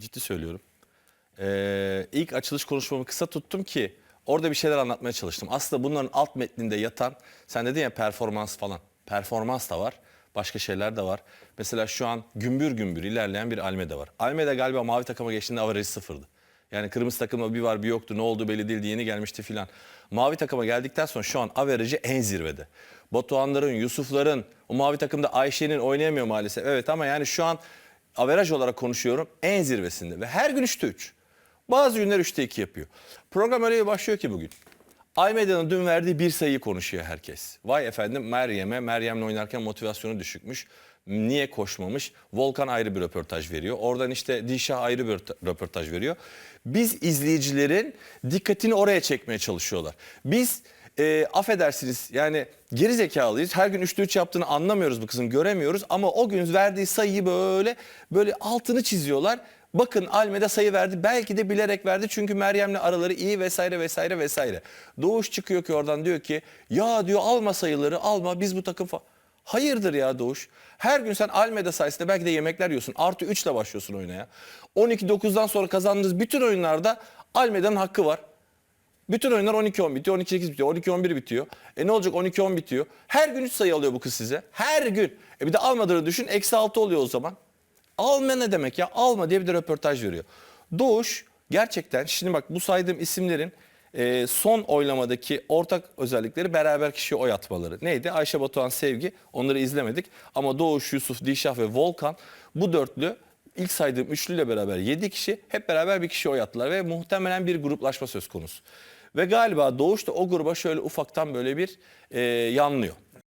Ciddi söylüyorum. Ee, ilk açılış konuşmamı kısa tuttum ki orada bir şeyler anlatmaya çalıştım. Aslında bunların alt metninde yatan, sen dedin ya performans falan. Performans da var. Başka şeyler de var. Mesela şu an gümbür gümbür ilerleyen bir Almeda var. Almeda galiba mavi takıma geçtiğinde averajı sıfırdı. Yani kırmızı takımda bir var bir yoktu ne oldu belli değildi yeni gelmişti filan. Mavi takıma geldikten sonra şu an averajı en zirvede. Batuhanların, Yusufların, o mavi takımda Ayşe'nin oynayamıyor maalesef. Evet ama yani şu an averaj olarak konuşuyorum en zirvesinde ve her gün 3'te 3. Bazı günler 3'te 2 yapıyor. Program öyle başlıyor ki bugün. Almeida'nın dün verdiği bir sayıyı konuşuyor herkes. Vay efendim Meryem'e, Meryem'le oynarken motivasyonu düşükmüş. Niye koşmamış? Volkan ayrı bir röportaj veriyor. Oradan işte Dişah ayrı bir röportaj veriyor. Biz izleyicilerin dikkatini oraya çekmeye çalışıyorlar. Biz e, affedersiniz yani geri zekalıyız. Her gün 3'te 3 yaptığını anlamıyoruz bu kızın göremiyoruz. Ama o gün verdiği sayıyı böyle böyle altını çiziyorlar. Bakın Almeda sayı verdi. Belki de bilerek verdi. Çünkü Meryem'le araları iyi vesaire vesaire vesaire. Doğuş çıkıyor ki oradan diyor ki ya diyor alma sayıları alma biz bu takım fa-" Hayırdır ya Doğuş? Her gün sen Almeda sayesinde belki de yemekler yiyorsun. Artı 3 ile başlıyorsun oyuna ya. 12-9'dan sonra kazandığınız bütün oyunlarda Almeda'nın hakkı var. Bütün oyunlar 12-10 bitiyor, 12-8 bitiyor, 12-11 bitiyor. E ne olacak 12-10 bitiyor. Her gün 3 sayı alıyor bu kız size. Her gün. E bir de almadığını düşün eksi 6 oluyor o zaman. Alma ne demek ya? Alma diye bir de röportaj veriyor. Doğuş gerçekten şimdi bak bu saydığım isimlerin e, son oylamadaki ortak özellikleri beraber kişiye oy atmaları. Neydi? Ayşe Batuhan Sevgi onları izlemedik. Ama Doğuş, Yusuf, Dişah ve Volkan bu dörtlü ilk saydığım üçlüyle beraber 7 kişi hep beraber bir kişi oy attılar ve muhtemelen bir gruplaşma söz konusu. Ve galiba Doğuş da o gruba şöyle ufaktan böyle bir e, yanlıyor.